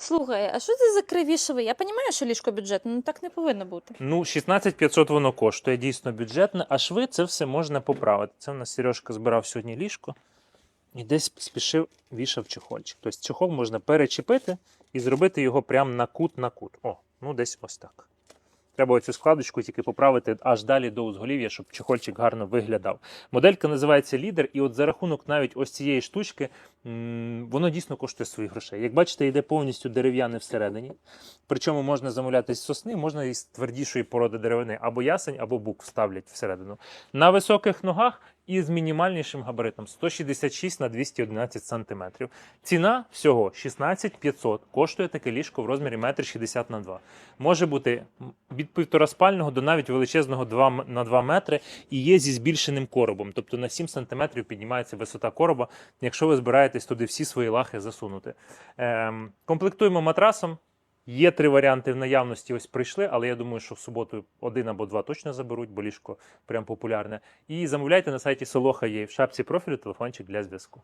Слухай, а що це за криві шви? Я розумію, що ліжко бюджетне, ну так не повинно бути. Ну, 16 500 воно коштує, дійсно бюджетне, а шви це все можна поправити. Це в нас Сережка збирав сьогодні ліжко і десь спішив вішав чехольчик. Тобто чехол можна перечепити і зробити його прямо на кут на кут. О, ну десь ось так. Треба оцю складочку тільки поправити аж далі до узголів'я, щоб чехольчик гарно виглядав. Моделька називається лідер, і от за рахунок навіть ось цієї штучки воно дійсно коштує своїх грошей. Як бачите, йде повністю дерев'яне всередині. Причому можна замовляти з сосни, можна із твердішої породи деревини, або ясень, або бук вставлять всередину. На високих ногах і з мінімальнішим габаритом 166 на 211 см. Ціна всього 16 500. Коштує таке ліжко в розмірі 1,60 на 2 Може бути від півтораспального до навіть величезного 2 на 2 метри і є зі збільшеним коробом. Тобто на 7 см піднімається висота короба, якщо ви збираєтесь туди всі свої лахи засунути. Ем, комплектуємо матрасом. Є три варіанти в наявності. Ось прийшли, але я думаю, що в суботу один або два точно заберуть, бо ліжко прям популярне. І замовляйте на сайті Солоха є в шапці профілю телефончик для зв'язку.